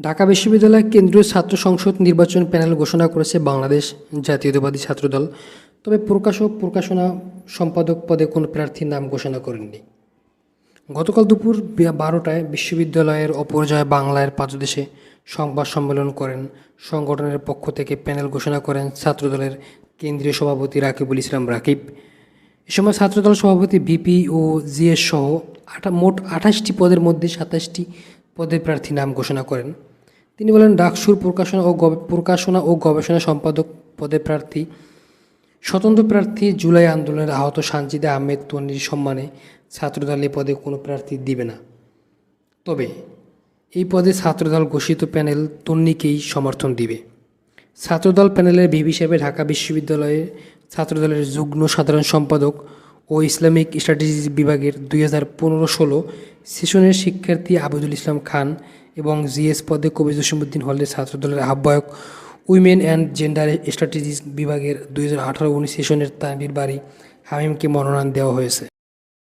ঢাকা বিশ্ববিদ্যালয় কেন্দ্রীয় ছাত্র সংসদ নির্বাচন প্যানেল ঘোষণা করেছে বাংলাদেশ জাতীয়তাবাদী ছাত্রদল। তবে প্রকাশক, প্রকাশনা সম্পাদক পদে কোনো প্রার্থীর নাম ঘোষণা করেননি। গতকাল দুপুর বারোটায় বিশ্ববিদ্যালয়ের অপর্যায় বাংলার পাদদেশে সংবাদ সম্মেলন করেন। সংগঠনের পক্ষ থেকে প্যানেল ঘোষণা করেন ছাত্রদলের কেন্দ্রীয় সভাপতি রাকিবুল ইসলাম রাকিব। এ সময় ছাত্রদল সভাপতি বিপি ও জিএস সহ মোট আঠাশটি পদের মধ্যে সাতাশটি পদের প্রার্থী নাম ঘোষণা করেন। তিনি বলেন, ডাকসুর প্রকাশনা ও প্রকাশনা ও গবেষণা সম্পাদক পদে প্রার্থী, স্বতন্ত্র প্রার্থী জুলাই আন্দোলনের আহত সানজিদা আহমেদ তন্নির সম্মানে ছাত্রদল এ পদে কোনো প্রার্থী দিবে না। তবে এই পদে ছাত্রদল ঘোষিত প্যানেল তন্নিকেই সমর্থন দিবে। ছাত্রদল প্যানেলের ভিপ হিসেবে ঢাকা বিশ্ববিদ্যালয়ের ছাত্রদলের যুগ্ম সাধারণ সম্পাদক ও ইসলামিক স্ট্র্যাটেজি বিভাগের দুই হাজার পনেরো ষোলো সেশনের শিক্ষার্থী আবুদুল ইসলাম খান এবং জিএস পদে কবি জসিমুদ্দিন হলের ছাত্রদলের আহ্বায়ক উইমেন অ্যান্ড জেন্ডার স্ট্র্যাটেজিস বিভাগের দুই হাজার আঠারো উনিশ সেশনের তামির বাড়ি হামিমকে মনোনয়ন দেওয়া হয়েছে।